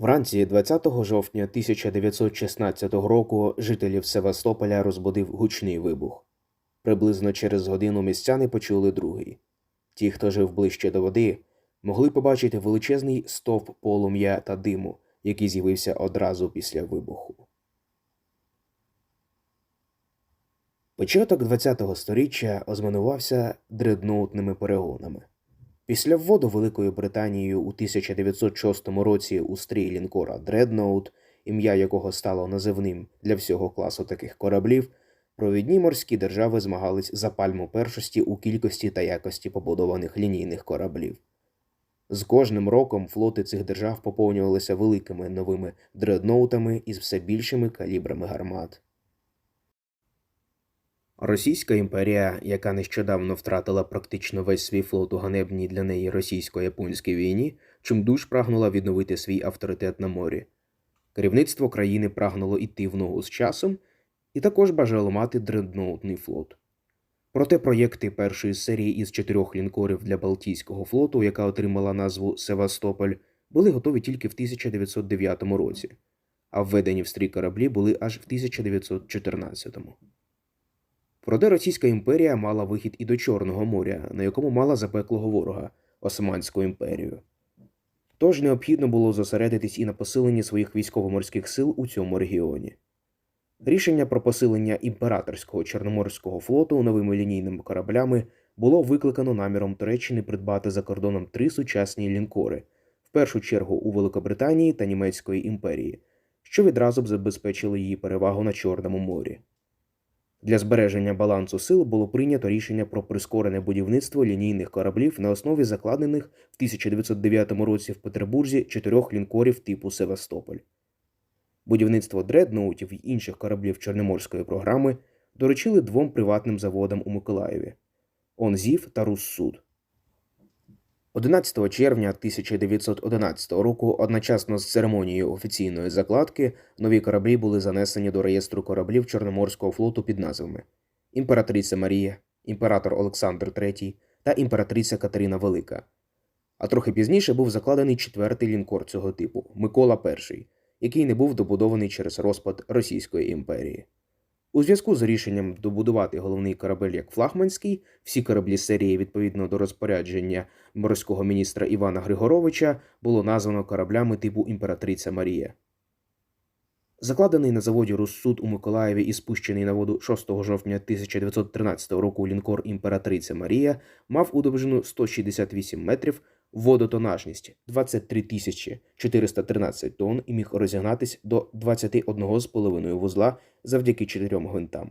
Вранці 20 жовтня 1916 року жителів Севастополя розбудив гучний вибух. Приблизно через годину містяни почули другий. Ті, хто жив ближче до води, могли побачити величезний стовп полум'я та диму, який з'явився одразу після вибуху. Початок ХХ століття ознаменувався дредноутними перегонами. Після вводу Великою Британією у 1906 році у стрій лінкора Дредноут, ім'я якого стало називним для всього класу таких кораблів, провідні морські держави змагались за пальму першості у кількості та якості побудованих лінійних кораблів. З кожним роком флоти цих держав поповнювалися великими новими дредноутами із все більшими калібрами гармат. Російська імперія, яка нещодавно втратила практично весь свій флот у ганебній для неї російсько-японській війні, чимдуж прагнула відновити свій авторитет на морі. Керівництво країни прагнуло йти в ногу з часом і також бажало мати дредноутний флот. Проте проєкти першої серії із чотирьох лінкорів для Балтійського флоту, яка отримала назву Севастополь, були готові тільки в 1909 році, а введені в стрій кораблі були аж в 1914. Проте Російська імперія мала вихід і до Чорного моря, на якому мала запеклого ворога Османську імперію. Тож необхідно було зосередитись і на посиленні своїх військово-морських сил у цьому регіоні. Рішення про посилення імператорського Чорноморського флоту новими лінійними кораблями було викликано наміром Туреччини придбати за кордоном три сучасні лінкори, в першу чергу у Великобританії та Німецької імперії, що відразу б забезпечило її перевагу на Чорному морі. Для збереження балансу сил було прийнято рішення про прискорене будівництво лінійних кораблів на основі закладених в 1909 році в Петербурзі чотирьох лінкорів типу Севастополь. Будівництво дредноутів і інших кораблів Чорноморської програми доручили двом приватним заводам у Миколаєві Онзів та Руссуд. 11 червня 1911 року, одночасно з церемонією офіційної закладки, нові кораблі були занесені до реєстру кораблів Чорноморського флоту під назвами Імператриця Марія, імператор Олександр III та імператриця Катерина Велика. А трохи пізніше був закладений четвертий лінкор цього типу Микола І, який не був добудований через розпад Російської імперії. У зв'язку з рішенням добудувати головний корабель як флагманський, всі кораблі серії відповідно до розпорядження морського міністра Івана Григоровича було названо кораблями типу Імператриця Марія. Закладений на заводі Руссуд у Миколаєві і спущений на воду 6 жовтня 1913 року лінкор Імператриця Марія мав у довжину 168 метрів, водотонажність 23 тисячі 413 тонн і міг розігнатись до 21,5 вузла завдяки чотирьом гвинтам.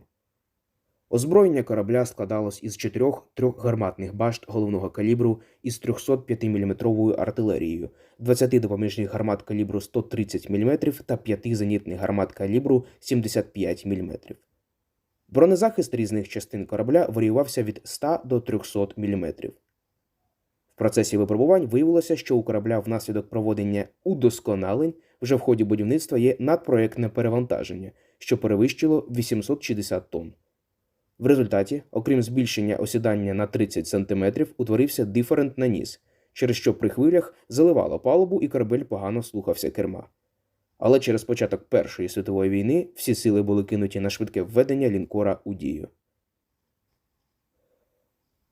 Озброєння корабля складалось із чотирьох трьохгарматних башт головного калібру із 305-мм артилерією, 20 допоміжних гармат калібру 130 мм та 5 зенітних гармат калібру 75 мм. Бронезахист різних частин корабля варіювався від 100 до 300 мм. В процесі випробувань виявилося, що у корабля внаслідок проводення удосконалень вже в ході будівництва є надпроєктне перевантаження, що перевищило 860 тонн. В результаті, окрім збільшення осідання на 30 см, утворився диферент на ніс, через що при хвилях заливало палубу і корабель погано слухався керма. Але через початок Першої світової війни всі сили були кинуті на швидке введення лінкора у дію.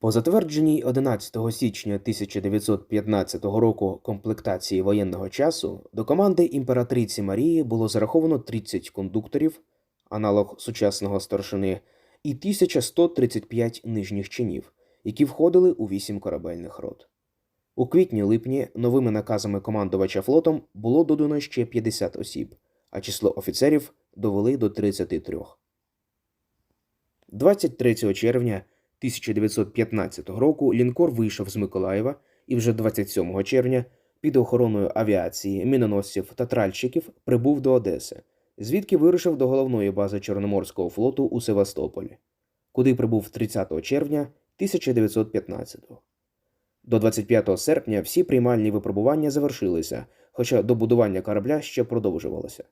По затвердженій 11 січня 1915 року комплектації воєнного часу до команди імператриці Марії було зараховано 30 кондукторів, аналог сучасного старшини, і 1135 нижніх чинів, які входили у 8 корабельних рот. У квітні-липні новими наказами командувача флотом було додано ще 50 осіб, а число офіцерів довели до 33. 23 червня 1915 року лінкор вийшов з Миколаєва і вже 27 червня під охороною авіації, міноносців та тральщиків прибув до Одеси, звідки вирушив до головної бази Чорноморського флоту у Севастополі, куди прибув 30 червня 1915 До 25 серпня всі приймальні випробування завершилися, хоча добудування корабля ще продовжувалося.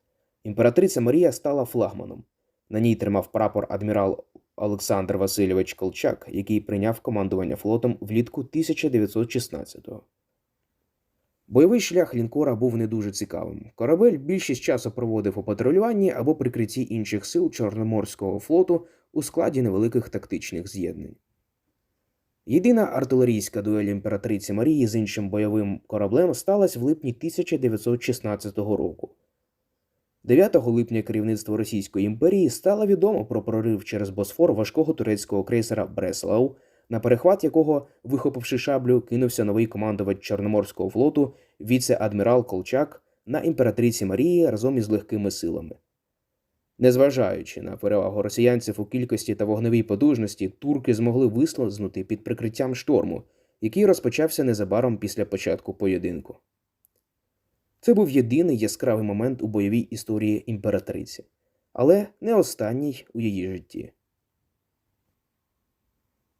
Імператриця Марія стала флагманом. На ній тримав прапор адмірал Олександр Васильович Колчак, який прийняв командування флотом влітку 1916-го. Бойовий шлях лінкора був не дуже цікавим. Корабель більшість часу проводив у патрулюванні або прикритті інших сил Чорноморського флоту у складі невеликих тактичних з'єднань. Єдина артилерійська дуель імператриці Марії з іншим бойовим кораблем сталася в липні 1916 року. 9 липня керівництво Російської імперії стало відомо про прорив через Босфор важкого турецького крейсера Бреслау, на перехват якого, вихопивши шаблю, кинувся новий командувач Чорноморського флоту віце-адмірал Колчак на імператриці Марії разом із легкими силами. Незважаючи на перевагу росіянців у кількості та вогневій потужності, турки змогли вислизнути під прикриттям шторму, який розпочався незабаром після початку поєдинку. Це був єдиний яскравий момент у бойовій історії імператриці, але не останній у її житті.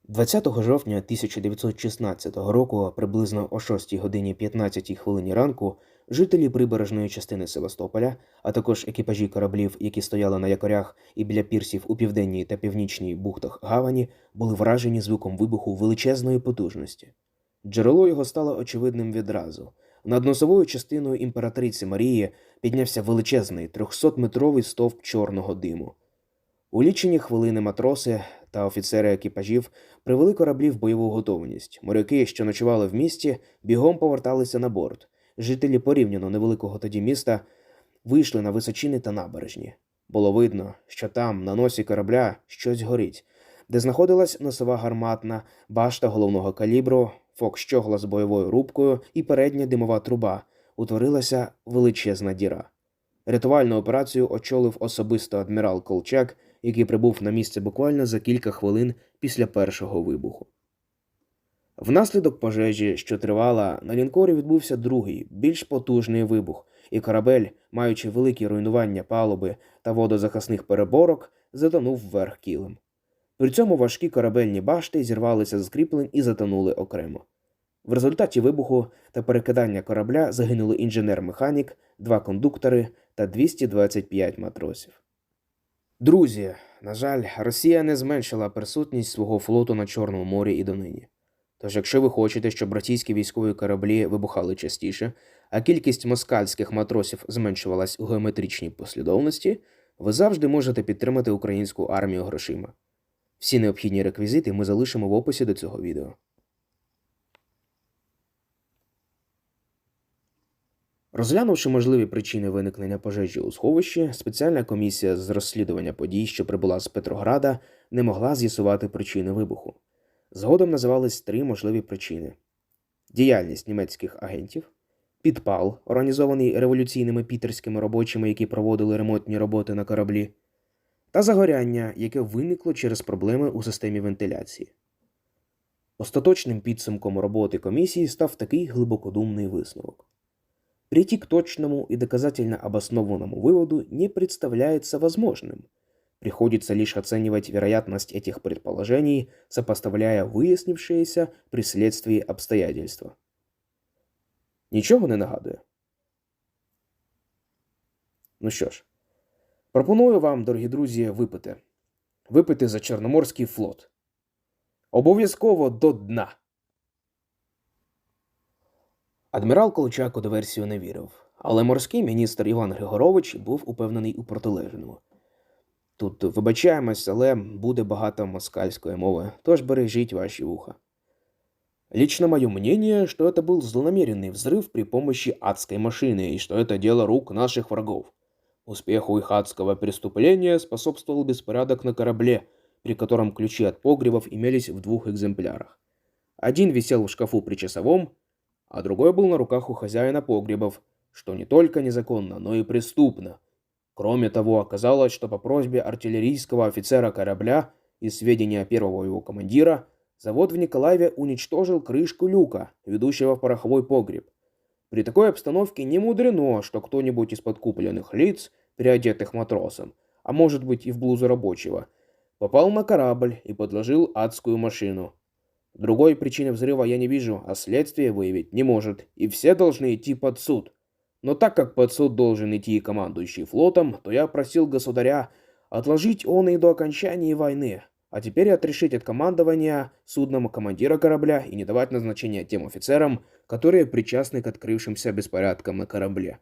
20 жовтня 1916 року, приблизно о 6 годині 15 хвилині ранку, жителі прибережної частини Севастополя, а також екіпажі кораблів, які стояли на якорях і біля пірсів у південній та північній бухтах Гавані, були вражені звуком вибуху величезної потужності. Джерело його стало очевидним відразу. Над носовою частиною імператриці Марії піднявся величезний 300-метровий стовп чорного диму. У лічені хвилини матроси та офіцери екіпажів привели кораблі в бойову готовність. Моряки, що ночували в місті, бігом поверталися на борт. Жителі порівняно невеликого тоді міста вийшли на височини та набережні. Було видно, що там, на носі корабля, щось горить, де знаходилась носова гарматна, башта головного калібру, фок-щогла з бойовою рубкою і передня димова труба. Утворилася величезна діра. Рятувальну операцію очолив особисто адмірал Колчак, який прибув на місце буквально за кілька хвилин після першого вибуху. Внаслідок пожежі, що тривала, на лінкорі відбувся другий, більш потужний вибух, і корабель, маючи великі руйнування палуби та водозахисних переборок, затонув вверх кілем. При цьому важкі корабельні башти зірвалися з кріплень і затонули окремо. В результаті вибуху та перекидання корабля загинули інженер-механік, два кондуктори та 225 матросів. Друзі, на жаль, Росія не зменшила присутність свого флоту на Чорному морі і донині. Тож, якщо ви хочете, щоб російські військові кораблі вибухали частіше, а кількість москальських матросів зменшувалась у геометричній послідовності, ви завжди можете підтримати українську армію грошима. Всі необхідні реквізити ми залишимо в описі до цього відео. Розглянувши можливі причини виникнення пожежі у сховищі, спеціальна комісія з розслідування подій, що прибула з Петрограда, не могла з'ясувати причини вибуху. Згодом називались три можливі причини: діяльність німецьких агентів, підпал, організований революційними пітерськими робочими, які проводили ремонтні роботи на кораблі, та загоряння, яке виникло через проблеми у системі вентиляції. Остаточним підсумком роботи комісії став такий глибокодумний висновок. Прийти к точному и доказательно обоснованному выводу не представляется возможным. Приходится лишь оценивать вероятность этих предположений, сопоставляя выяснившиеся при следствии обстоятельства. Нічого не нагадує? Ну що ж, пропоную вам, дорогі друзі, випити. Випити за Чорноморський флот. Обов'язково до дна. Адмірал Колчак у диверсію не вірив, але морський міністр Іван Григорович був упевнений у протилежному. Тут вибачаємось, але буде багато москальської мови, тож бережіть ваші вуха. Лично мое мнение, что это был злонамеренный взрыв при помощи адской машины и что это дело рук наших врагов. Успеху их адского преступления способствовал беспорядок на корабле, при котором ключи от погребов имелись в двух экземплярах. Один висел в шкафу при часовом, а другой был на руках у хозяина погребов, что не только незаконно, но и преступно. Кроме того, оказалось, что по просьбе артиллерийского офицера корабля и сведения первого его командира, завод в Николаеве уничтожил крышку люка, ведущего в пороховой погреб. При такой обстановке не мудрено, что кто-нибудь из подкупленных лиц, переодетых матросом, а может быть и в блузу рабочего, попал на корабль и подложил адскую машину. Другой причины взрыва я не вижу, а следствие выявить не может, и все должны идти под суд. Но так как под суд должен идти командующий флотом, то я просил государя отложить он и до окончания войны, А теперь отрешить от командования судном командира корабля и не давать назначения тем офицерам, которые причастны к открывшимся беспорядкам на кораблі.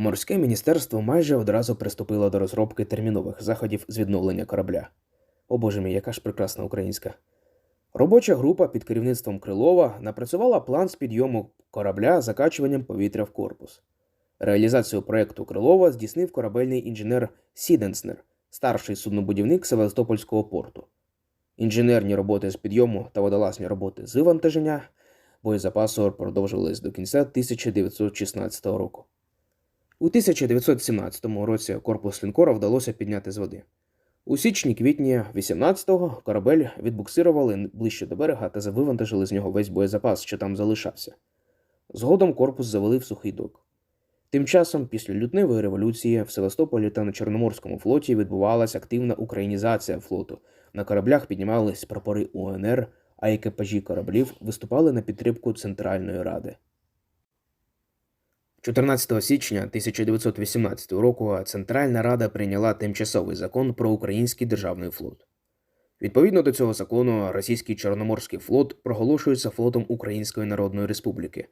Морське міністерство майже одразу приступило до розробки термінових заходів з відновлення корабля. О боже мій, яка ж прекрасна українська. Робоча група під керівництвом Крилова напрацювала план з підйому корабля закачуванням повітря в корпус. Реалізацію проєкту Крилова здійснив корабельний інженер Сіденснер, старший суднобудівник Севастопольського порту. Інженерні роботи з підйому та водолазні роботи з вивантаження боєзапасу продовжувались до кінця 1916 року. У 1917 році корпус лінкора вдалося підняти з води. У січні-квітні 18-го корабель відбуксирували ближче до берега та завивантажили з нього весь боєзапас, що там залишався. Згодом корпус завели в сухий док. Тим часом, після лютневої революції в Севастополі та на Чорноморському флоті відбувалася активна українізація флоту. На кораблях піднімались прапори УНР, а екіпажі кораблів виступали на підтримку Центральної Ради. 14 січня 1918 року Центральна Рада прийняла тимчасовий закон про український державний флот. Відповідно до цього закону, російський Чорноморський флот проголошується флотом Української Народної Республіки,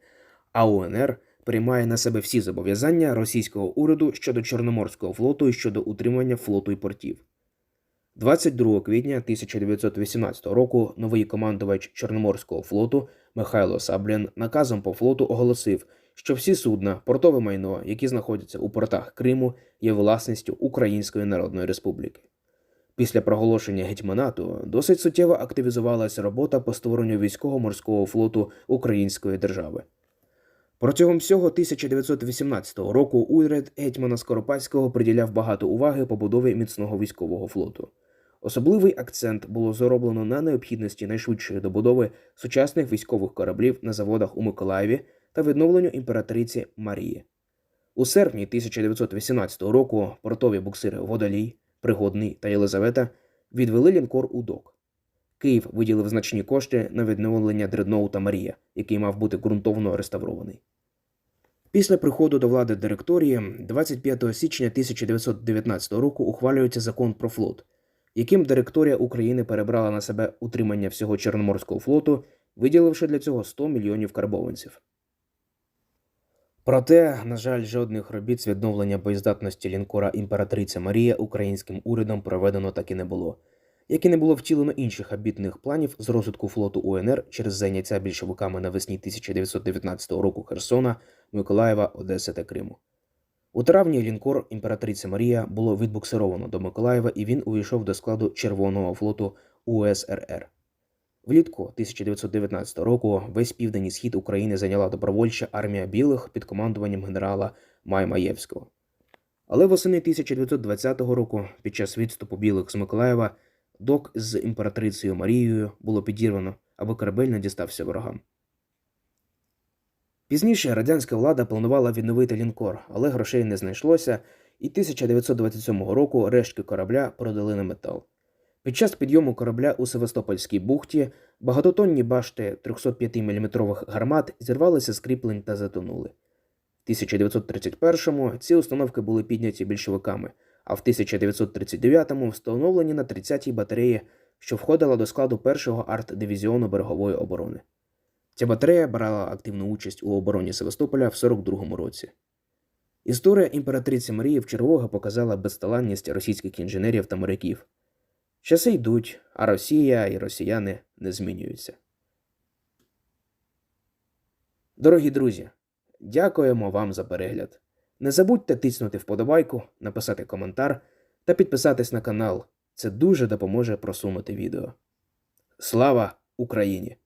а УНР приймає на себе всі зобов'язання російського уряду щодо Чорноморського флоту і щодо утримання флоту і портів. 22 квітня 1918 року новий командувач Чорноморського флоту Михайло Саблін наказом по флоту оголосив, що всі судна, портове майно, які знаходяться у портах Криму, є власністю Української Народної Республіки. Після проголошення гетьманату досить суттєво активізувалася робота по створенню військово-морського флоту Української держави. Протягом всього 1918 року уряд гетьмана Скоропадського приділяв багато уваги побудові міцного військового флоту. Особливий акцент було зроблено на необхідності найшвидшої добудови сучасних військових кораблів на заводах у Миколаєві та відновленню імператриці Марії. У серпні 1918 року портові буксири Водолій, Пригодний та Єлизавета відвели лінкор у док. Київ виділив значні кошти на відновлення дредноута Марія, який мав бути ґрунтовно реставрований. Після приходу до влади директорії 25 січня 1919 року ухвалюється закон про флот, яким директорія України перебрала на себе утримання всього Чорноморського флоту, виділивши для цього 100 мільйонів карбованців. Проте, на жаль, жодних робіт з відновлення боєздатності лінкора імператриця Марія українським урядом проведено так і не було, як і не було втілено інших амбітних планів з розвитку флоту УНР через зайняття більшовиками навесні 1919 року Херсона, Миколаєва, Одеси та Криму. У травні лінкор імператриця Марія було відбуксировано до Миколаєва і він увійшов до складу Червоного флоту УСРР. Влітку 1919 року весь південний схід України зайняла добровольча армія білих під командуванням генерала Маймаєвського. Але восени 1920 року, під час відступу білих з Миколаєва, док з імператрицею Марією було підірвано, аби корабель не дістався ворогам. Пізніше радянська влада планувала відновити лінкор, але грошей не знайшлося, і 1927 року рештки корабля продали на метал. Під час підйому корабля у Севастопольській бухті багатотонні башти 305-мм гармат зірвалися з кріплень та затонули. В 1931-му ці установки були підняті більшовиками, а в 1939-му встановлені на 30-й батареї, що входила до складу 1-го арт-дивізіону берегової оборони. Ця батарея брала активну участь у обороні Севастополя в 42-му році. Історія імператриці Марії вчергове показала безталанність російських інженерів та моряків. Часи йдуть, а Росія і росіяни не змінюються. Дорогі друзі, дякуємо вам за перегляд. Не забудьте тиснути вподобайку, написати коментар та підписатись на канал. Це дуже допоможе просунути відео. Слава Україні!